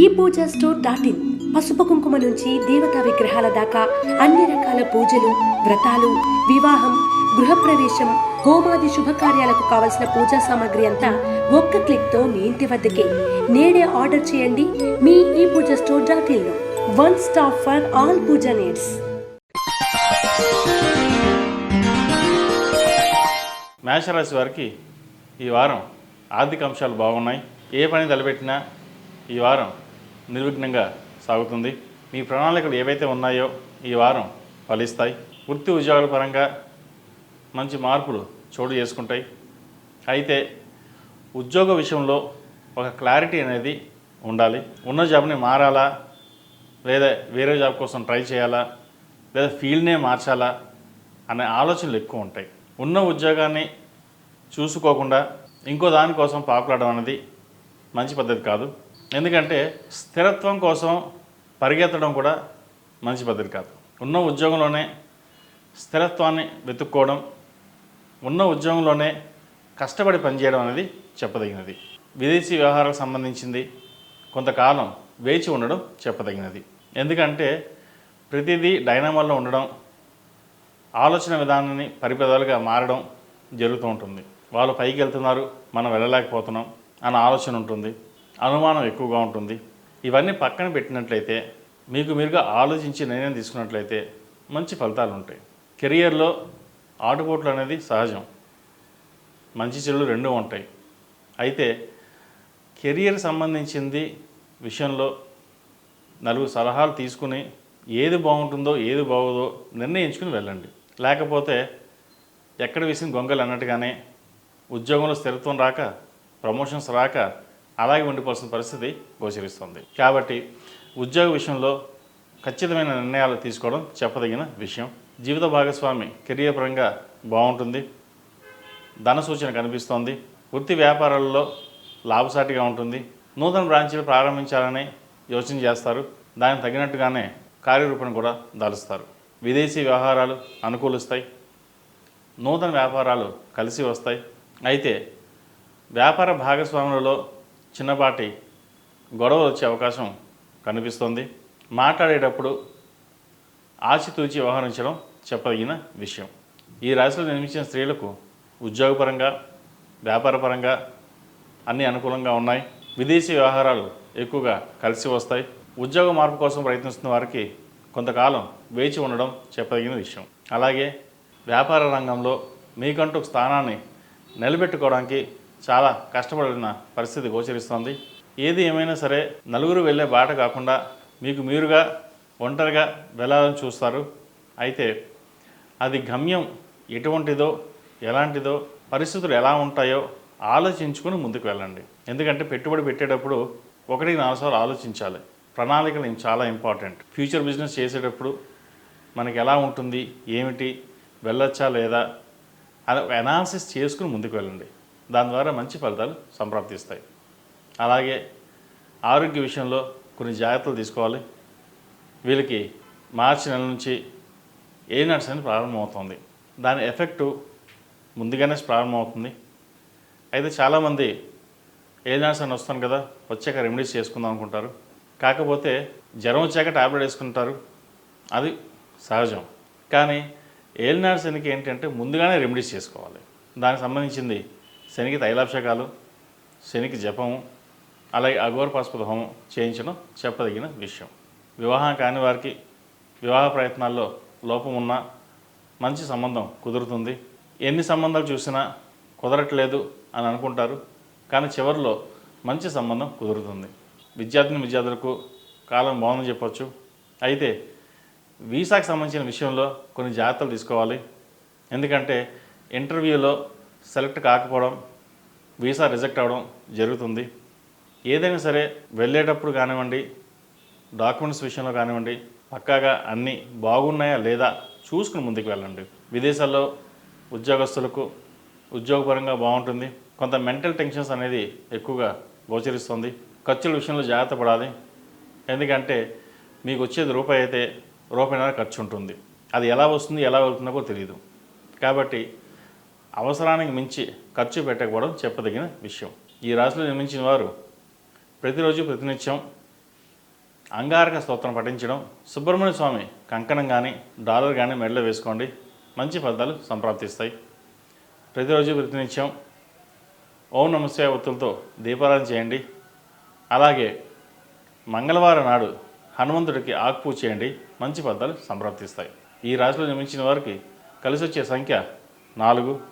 ఈ పూజా store dot in. పసుపు కుంకుమ నుంచి దేవతా విగ్రహాల దాకా అన్ని రకాల పూజలు వ్రతాలు వివాహం గృహప్రవేశం హోమాది శుభకార్యాలకు కావలసిన పూజా సామాగ్రి అంతా ఒక్క క్లిక్తో మీ ఇంటి వద్దకే. నేడే ఆర్డర్ చేయండి మీ ఈ Puja store dot in one stop for all Puja needs. మేషరాశి వారికి ఈ వారం ఆర్థిక అంశాలు బాగున్నాయి. ఏ పని తలపెట్టినా ఈ వారం నిర్విఘ్నంగా సాగుతుంది. మీ ప్రణాళికలు ఏవైతే ఉన్నాయో ఈ వారం ఫలిస్తాయి. వృత్తి ఉద్యోగాల పరంగా మంచి మార్పులు చోటు చేసుకుంటాయి. అయితే ఉద్యోగ విషయంలో ఒక క్లారిటీ అనేది ఉండాలి. ఉన్న జాబ్ని మారాలా? లేదా వేరే జాబ్ కోసం ట్రై చేయాలా? లేదా ఫీల్డ్నే మార్చాలా? అనే ఆలోచనలు ఎక్కువ ఉంటాయి. ఉన్న ఉద్యోగాన్ని చూసుకోకుండా ఇంకో దానికోసం పాకులాడడం అనేది మంచి పద్ధతి కాదు. ఎందుకంటే స్థిరత్వం కోసం పరిగెత్తడం కూడా మంచి పద్ధతి కాదు. ఉన్న ఉద్యోగంలోనే స్థిరత్వాన్ని వెతుక్కోవడం ఉన్న ఉద్యోగంలోనే కష్టపడి పనిచేయడం అనేది చెప్పదగినది. విదేశీ వ్యవహారాలకు సంబంధించింది కొంతకాలం వేచి ఉండడం చెప్పదగినది. ఎందుకంటే ప్రతిదీ డైనామాల్లో ఉండడం ఆలోచన విధానాన్ని పరిపదాలుగా మారడం జరుగుతూ ఉంటుంది. వాళ్ళు పైకి వెళ్తున్నారు మనం వెళ్ళలేకపోతున్నాం అన్న ఆలోచన ఉంటుంది. అనుమానం ఎక్కువగా ఉంటుంది. ఇవన్నీ పక్కన పెట్టినట్లయితే మీకు మీరుగా ఆలోచించి నిర్ణయం తీసుకున్నట్లయితే మంచి ఫలితాలు ఉంటాయి. కెరియర్లో ఆటుపోట్లు అనేది సహజం. మంచి చెడులు రెండూ ఉంటాయి. అయితే కెరియర్ సంబంధించింది విషయంలో నలుగురు సలహాలు తీసుకుని ఏది బాగుంటుందో ఏది బాగోదో నిర్ణయించుకుని వెళ్ళండి. లేకపోతే ఎక్కడ వేసిన గొంగలు అన్నట్టుగానే ఉద్యోగంలో స్థిరత్వం రాక ప్రమోషన్స్ రాక అలాగే ఉండిపోవాల్సిన పరిస్థితి గోచరిస్తుంది. కాబట్టి ఉద్యోగ విషయంలో ఖచ్చితమైన నిర్ణయాలు తీసుకోవడం చెప్పదగిన విషయం. జీవిత భాగస్వామి కెరియర్ పరంగా బాగుంటుంది. ధన సూచన కనిపిస్తోంది. వృత్తి వ్యాపారాలలో లాభసాటిగా ఉంటుంది. నూతన బ్రాంచీలు ప్రారంభించాలని యోచన చేస్తారు. దానికి తగినట్టుగానే కార్యరూపణ కూడా దాలుస్తారు. విదేశీ వ్యవహారాలు అనుకూలిస్తాయి. నూతన వ్యాపారాలు కలిసి వస్తాయి. అయితే వ్యాపార భాగస్వాములలో చిన్నపాటి గొడవలు వచ్చే అవకాశం కనిపిస్తుంది. మాట్లాడేటప్పుడు ఆచితూచి వ్యవహరించడం చెప్పదగిన విషయం. ఈ రాశిలో నిర్మించిన స్త్రీలకు ఉద్యోగపరంగా వ్యాపారపరంగా అన్నీ అనుకూలంగా ఉన్నాయి. విదేశీ వ్యవహారాలు ఎక్కువగా కలిసి వస్తాయి. ఉద్యోగ మార్పు కోసం ప్రయత్నిస్తున్న వారికి కొంతకాలం వేచి ఉండడం చెప్పదగిన విషయం. అలాగే వ్యాపార రంగంలో మీకంటూ స్థానాన్ని నిలబెట్టుకోవడానికి చాలా కష్టపడిన పరిస్థితి గోచరిస్తోంది. ఏది ఏమైనా సరే నలుగురు వెళ్ళే బాట కాకుండా మీకు మీరుగా ఒంటరిగా వెళ్ళాలని చూస్తారు. అయితే అది గమ్యం ఎటువంటిదో ఎలాంటిదో పరిస్థితులు ఎలా ఉంటాయో ఆలోచించుకుని ముందుకు వెళ్ళండి. ఎందుకంటే పెట్టుబడి పెట్టేటప్పుడు ఒకటికి నాలుగుసార్లు ఆలోచించాలి. ప్రణాళికలు చాలా ఇంపార్టెంట్. ఫ్యూచర్ బిజినెస్ చేసేటప్పుడు మనకి ఎలా ఉంటుంది ఏమిటి వెళ్ళొచ్చా లేదా అని ఒక అనాలిసిస్ చేసుకుని ముందుకు వెళ్ళండి. దాని ద్వారా మంచి ఫలితాలు సంప్రాప్తిస్తాయి. అలాగే ఆరోగ్య విషయంలో కొన్ని జాగ్రత్తలు తీసుకోవాలి. వీళ్ళకి మార్చి నెల నుంచి ఏ నట్స్ అనేది ప్రారంభమవుతుంది. దాని ఎఫెక్టు ముందుగానే ప్రారంభమవుతుంది. అయితే చాలామంది ఏ నట్స్ అని వస్తాను కదా వచ్చాక రెమెడీస్ చేసుకుందాం అనుకుంటారు. కాకపోతే జ్వరం వచ్చాక టాబ్లెట్ వేసుకుంటారు. అది సహజం. కానీ ఏలినాడు ఎన్నిక ఏంటంటే ముందుగానే రెమెడీస్ చేసుకోవాలి. దానికి సంబంధించింది శనికి తైలాభిషేకాలు శనికి జపము అలాగే అఘోర పాస్పద హోమం చేయించడం చెప్పదగిన విషయం. వివాహం కాని వారికి వివాహ ప్రయత్నాల్లో లోపం ఉన్నా మంచి సంబంధం కుదురుతుంది. ఎన్ని సంబంధాలు చూసినా కుదరట్లేదు అని అనుకుంటారు కానీ చివరిలో మంచి సంబంధం కుదురుతుంది. విద్యార్థిని విద్యార్థులకు కాలం బాగుందని చెప్పొచ్చు. అయితే వీసాకి సంబంధించిన విషయంలో కొన్ని జాగ్రత్తలు తీసుకోవాలి. ఎందుకంటే ఇంటర్వ్యూలో సెలెక్ట్ కాకపోవడం వీసా రిజెక్ట్ అవ్వడం జరుగుతుంది. ఏదైనా సరే వెళ్ళేటప్పుడు కానివ్వండి డాక్యుమెంట్స్ విషయంలో కానివ్వండి పక్కాగా అన్నీ బాగున్నాయా లేదా చూసుకుని ముందుకు వెళ్ళండి. విదేశాల్లో ఉద్యోగస్తులకు ఉద్యోగపరంగా బాగుంటుంది. కొంత మెంటల్ టెన్షన్స్ అనేది ఎక్కువగా గోచరిస్తుంది. ఖర్చుల విషయంలో జాగ్రత్త పడాలి. ఎందుకంటే మీకు వచ్చేది రూపాయి అయితే రూపాయిన్నర ఖర్చు ఉంటుంది. అది ఎలా వస్తుంది ఎలా వెళ్తుందో కూడా తెలియదు. కాబట్టి అవసరానికి మించి ఖర్చు పెట్టకపోవడం చెప్పదగిన విషయం. ఈ రాశిలో నిర్మించిన వారు ప్రతిరోజు ప్రతినిత్యం అంగారక స్తోత్రం పఠించడం సుబ్రహ్మణ్య స్వామి కంకణం కానీ డాలర్ కానీ మెడలో వేసుకోండి. మంచి ఫలితాలు సంప్రాప్తిస్తాయి. ప్రతిరోజు ప్రతినిత్యం ఓం నమస్తే ఒత్తులతో దీపారాధన చేయండి. అలాగే మంగళవారం నాడు హనుమంతుడికి ఆకుపూ చేయండి. మంచి ఫలితాలు సంప్రాప్తిస్తాయి. ఈ రాశిలో జన్మించిన వారికి కలిసి వచ్చే సంఖ్య నాలుగు.